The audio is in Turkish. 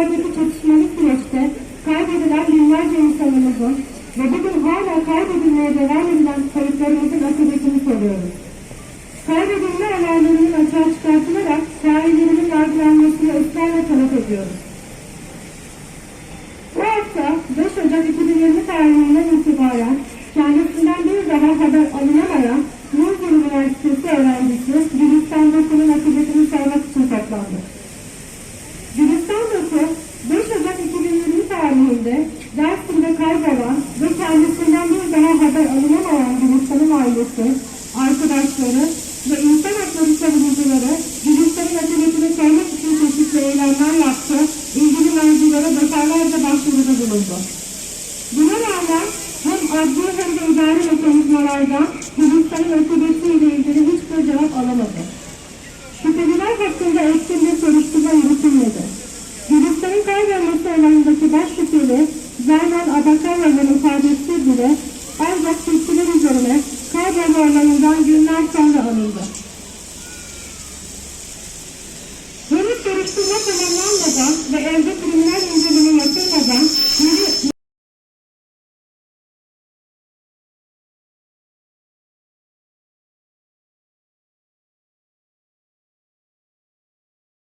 yıllardaki çatışmalı süreçte kaybedilen binlerce insanımızın ve bugün hala kaybedilmeye devam edilen kayıplarımızın akıbetini soruyoruz. Kaybedilme olaylarının açığa çıkartılarak şairlerinin yargılanmasını ısrarla talep ediyoruz. Bu hafta 5 Ocak 2020 tarihinden itibaren kendisinden bir daha haber alınamayan Muğdur Üniversitesi öğrencisi Gülistan Doku'nun akıbetini sormak için toplandı. Gülistan Doku 5 Ocak 2020 tarihinde Dersim'de kaybolan ve kendisinden bir daha haber alınamayan Gülistan'ın ailesi, arkadaşları ve insan hakları savunucuları Gülistan'ın akıbetini sormak için çeşitli eylemler yaptı, ilgili mevzulara defalarca başvuruda bulundu. Buna rağmen hem adli hem de idari mekanizmalardan Gülistan'ın akıbetiyle ilgili hiçbir cevap alamadı. Şüpheliler hakkında etkin bir soruşturma yürütülmedi. Gülistan'ın kaybolması olayındaki baş şüpheli Zerman Abakaya'nın ifadesi bile ancak suçlular üzerine kaybolma olayından günler sonra alındı. Henüz soruşturma tamamlanmadan ve